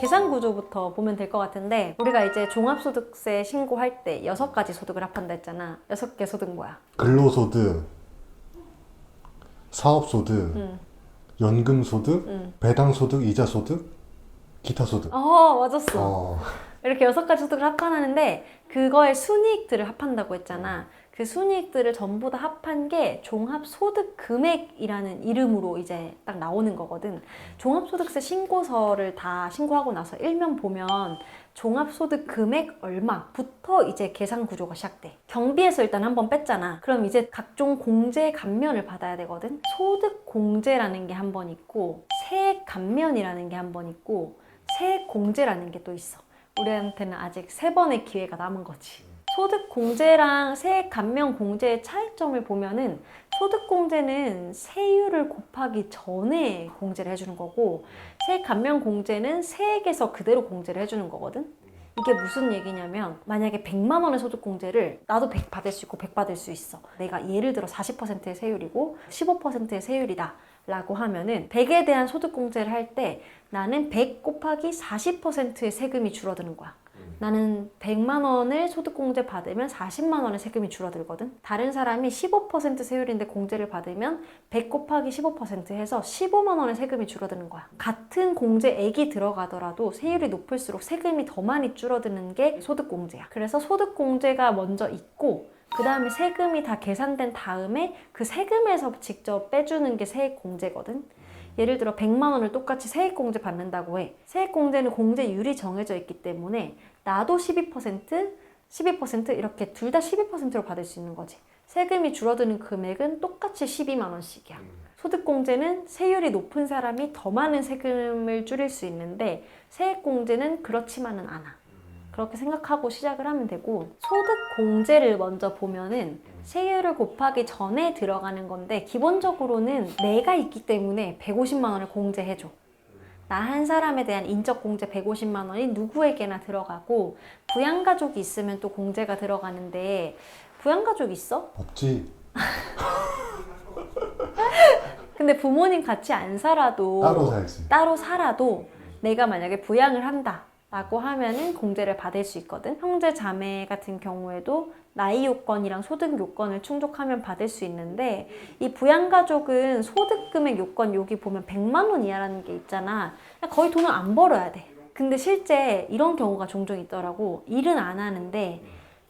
계산 구조부터 보면 될 것 같은데 우리가 이제 종합소득세 신고할 때 여섯 가지 소득을 합한다 했잖아. 여섯 개 소득 뭐야? 근로소득, 사업소득, 응. 연금소득, 응. 배당소득, 이자소득, 기타소득. 어 맞았어. 어. 이렇게 여섯 가지 소득을 합산하는데 그거의 순이익들을 합한다고 했잖아. 그 순이익들을 전부 다 합한 게 종합소득 금액이라는 이름으로 이제 딱 나오는 거거든. 종합소득세 신고서를 다 신고하고 나서 일면 보면 종합소득 금액 얼마부터 이제 계산 구조가 시작돼. 경비에서 일단 한번 뺐잖아. 그럼 이제 각종 공제 감면을 받아야 되거든. 소득 공제라는 게 한 번 있고 세액 감면이라는 게 한 번 있고 세액 공제라는 게 또 있어. 우리한테는 아직 세 번의 기회가 남은 거지. 소득 공제랑 세액 감면 공제의 차이점을 보면은 소득 공제는 세율을 곱하기 전에 공제를 해주는 거고 세액 감면 공제는 세액에서 그대로 공제를 해주는 거거든. 이게 무슨 얘기냐면 만약에 100만 원의 소득 공제를 나도 100 받을 수 있고 100 받을 수 있어. 내가 예를 들어 40%의 세율이고 15%의 세율이다. 라고 하면은 100에 대한 소득 공제를 할 때 나는 100 곱하기 40%의 세금이 줄어드는 거야. 나는 100만 원을 소득 공제 받으면 40만 원의 세금이 줄어들거든. 다른 사람이 15% 세율인데 공제를 받으면 100 곱하기 15% 해서 15만 원의 세금이 줄어드는 거야. 같은 공제액이 들어가더라도 세율이 높을수록 세금이 더 많이 줄어드는 게 소득 공제야. 그래서 소득 공제가 먼저 있고 그 다음에 세금이 다 계산된 다음에 그 세금에서 직접 빼주는 게 세액 공제거든. 예를 들어 100만 원을 똑같이 세액 공제 받는다고 해. 세액 공제는 공제율이 정해져 있기 때문에 나도 12%, 12% 이렇게 둘 다 12%로 받을 수 있는 거지. 세금이 줄어드는 금액은 똑같이 12만 원씩이야. 소득 공제는 세율이 높은 사람이 더 많은 세금을 줄일 수 있는데 세액 공제는 그렇지만은 않아. 그렇게 생각하고 시작을 하면 되고 소득 공제를 먼저 보면은 세율을 곱하기 전에 들어가는 건데 기본적으로는 내가 있기 때문에 150만 원을 공제해줘. 나 한 사람에 대한 인적 공제 150만 원이 누구에게나 들어가고 부양가족이 있으면 또 공제가 들어가는데 부양가족 있어? 없지. 근데 부모님 같이 안 살아도 따로 살지. 따로 살아도 내가 만약에 부양을 한다. 라고 하면은 공제를 받을 수 있거든. 형제 자매 같은 경우에도 나이 요건이랑 소득 요건을 충족하면 받을 수 있는데 이 부양가족은 소득 금액 요건 여기 보면 100만 원 이하라는 게 있잖아. 거의 돈을 안 벌어야 돼. 근데 실제 이런 경우가 종종 있더라고. 일은 안 하는데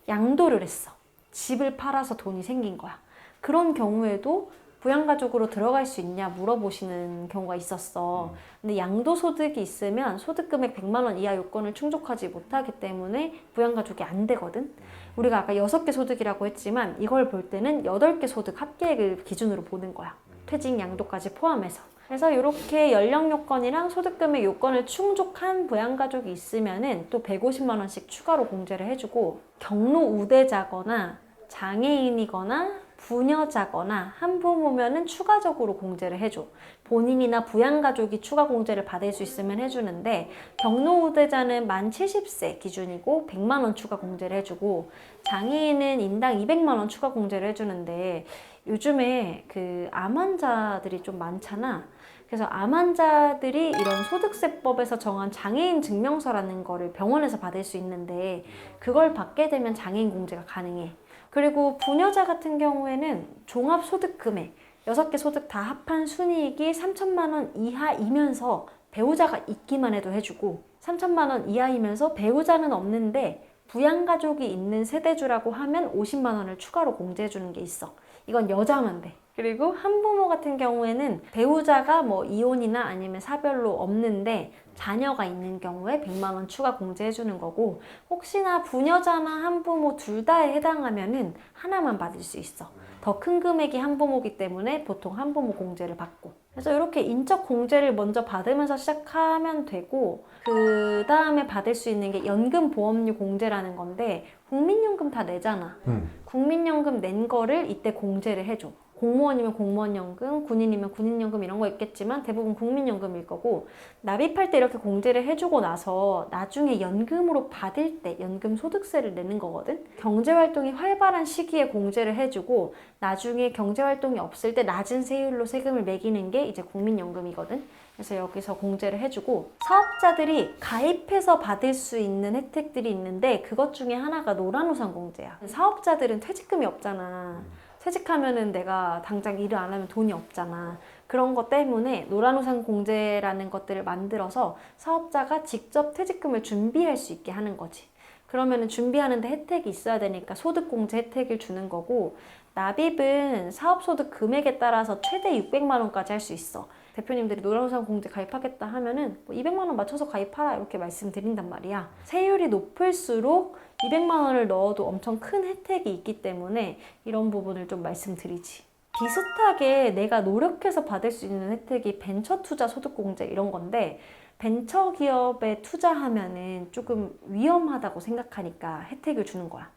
양도를 했어. 집을 팔아서 돈이 생긴 거야. 그런 경우에도 부양가족으로 들어갈 수 있냐 물어보시는 경우가 있었어. 근데 양도소득이 있으면 소득금액 100만 원 이하 요건을 충족하지 못하기 때문에 부양가족이 안 되거든. 우리가 아까 6개 소득이라고 했지만 이걸 볼 때는 8개 소득 합계액을 기준으로 보는 거야. 퇴직 양도까지 포함해서. 그래서 이렇게 연령 요건이랑 소득금액 요건을 충족한 부양가족이 있으면은 또 150만 원씩 추가로 공제를 해주고 경로 우대자거나 장애인이거나 부녀자거나 한부모면은 추가적으로 공제를 해줘. 본인이나 부양가족이 추가 공제를 받을 수 있으면 해주는데 경로우대자는 만 70세 기준이고 100만 원 추가 공제를 해주고 장애인은 인당 200만 원 추가 공제를 해주는데 요즘에 그 암 환자들이 좀 많잖아. 그래서 암 환자들이 이런 소득세법에서 정한 장애인 증명서라는 거를 병원에서 받을 수 있는데 그걸 받게 되면 장애인 공제가 가능해. 그리고 부녀자 같은 경우에는 종합소득금액 6개 소득 다 합한 순이익이 3천만 원 이하이면서 배우자가 있기만 해도 해주고 3천만 원 이하이면서 배우자는 없는데 부양가족이 있는 세대주라고 하면 50만 원을 추가로 공제해주는 게 있어. 이건 여자만 돼. 그리고 한부모 같은 경우에는 배우자가 뭐 이혼이나 아니면 사별로 없는데 자녀가 있는 경우에 100만 원 추가 공제해 주는 거고 혹시나 부녀자나 한부모 둘 다에 해당하면은 하나만 받을 수 있어. 더 큰 금액이 한부모기 때문에 보통 한부모 공제를 받고. 그래서 이렇게 인적 공제를 먼저 받으면서 시작하면 되고 그 다음에 받을 수 있는 게 연금 보험료 공제라는 건데 국민연금 다 내잖아. 응. 국민연금 낸 거를 이때 공제를 해줘. 공무원이면 공무원연금, 군인이면 군인연금 이런 거 있겠지만 대부분 국민연금일 거고 납입할 때 이렇게 공제를 해주고 나서 나중에 연금으로 받을 때 연금 소득세를 내는 거거든. 경제활동이 활발한 시기에 공제를 해주고 나중에 경제활동이 없을 때 낮은 세율로 세금을 매기는 게 이제 국민연금이거든. 그래서 여기서 공제를 해주고 사업자들이 가입해서 받을 수 있는 혜택들이 있는데 그것 중에 하나가 노란우산 공제야. 사업자들은 퇴직금이 없잖아. 퇴직하면은 내가 당장 일을 안 하면 돈이 없잖아. 그런 것 때문에 노란우산 공제라는 것들을 만들어서 사업자가 직접 퇴직금을 준비할 수 있게 하는 거지. 그러면은 준비하는데 혜택이 있어야 되니까 소득공제 혜택을 주는 거고 납입은 사업소득 금액에 따라서 최대 600만 원까지 할 수 있어. 대표님들이 노란우산 공제 가입하겠다 하면은 뭐 200만 원 맞춰서 가입하라 이렇게 말씀드린단 말이야. 세율이 높을수록 200만 원을 넣어도 엄청 큰 혜택이 있기 때문에 이런 부분을 좀 말씀드리지. 비슷하게 내가 노력해서 받을 수 있는 혜택이 벤처 투자 소득 공제 이런 건데 벤처 기업에 투자하면은 조금 위험하다고 생각하니까 혜택을 주는 거야.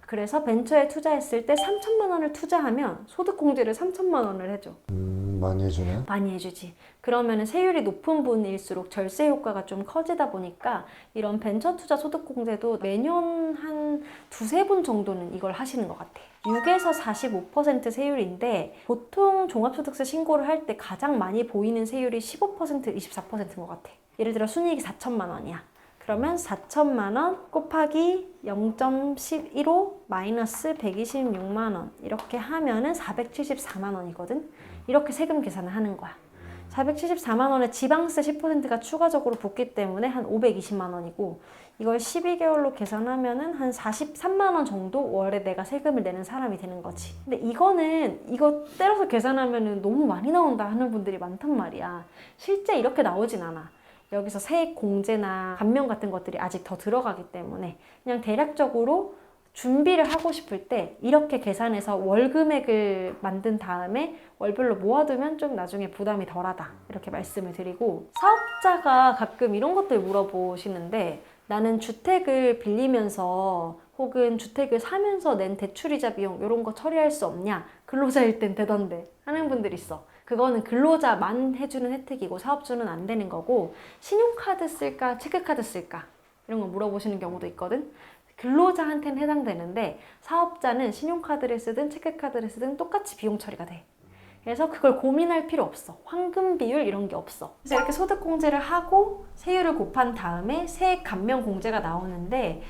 그래서 벤처에 투자했을 때 3천만 원을 투자하면 소득 공제를 3천만 원을 해줘. 음, 많이 해주네. 많이 해주지. 그러면은 세율이 높은 분일수록 절세 효과가 좀 커지다 보니까 이런 벤처 투자 소득 공제도 매년 한 두세 분 정도는 이걸 하시는 것 같아. 6에서 45% 세율인데 보통 종합소득세 신고를 할 때 가장 많이 보이는 세율이 15% 24%인 것 같아. 예를 들어 순이익이 4천만 원이야. 그러면 4천만 원 곱하기 0.15 마이너스 126만 원 이렇게 하면은 474만 원이거든. 이렇게 세금 계산을 하는 거야. 474만 원에 지방세 10%가 추가적으로 붙기 때문에 한 520만 원이고 이걸 12개월로 계산하면은 한 43만 원 정도 월에 내가 세금을 내는 사람이 되는 거지. 근데 이거는 이거 때려서 계산하면은 너무 많이 나온다 하는 분들이 많단 말이야. 실제 이렇게 나오진 않아. 여기서 세액 공제나 감면 같은 것들이 아직 더 들어가기 때문에 그냥 대략적으로 준비를 하고 싶을 때 이렇게 계산해서 월 금액을 만든 다음에 월별로 모아두면 좀 나중에 부담이 덜하다 이렇게 말씀을 드리고 사업자가 가끔 이런 것들 물어보시는데 나는 주택을 빌리면서 혹은 주택을 사면서 낸 대출이자 비용 이런 거 처리할 수 없냐? 근로자일 땐 되던데 하는 분들 있어. 그거는 근로자만 해주는 혜택이고 사업주는 안 되는 거고 신용카드 쓸까 체크카드 쓸까? 이런 거 물어보시는 경우도 있거든. 근로자한테는 해당되는데 사업자는 신용카드를 쓰든 체크카드를 쓰든 똑같이 비용 처리가 돼. 그래서 그걸 고민할 필요 없어. 황금 비율 이런 게 없어. 그래서 이렇게 소득 공제를 하고 세율을 곱한 다음에 세액 감면 공제가 나오는데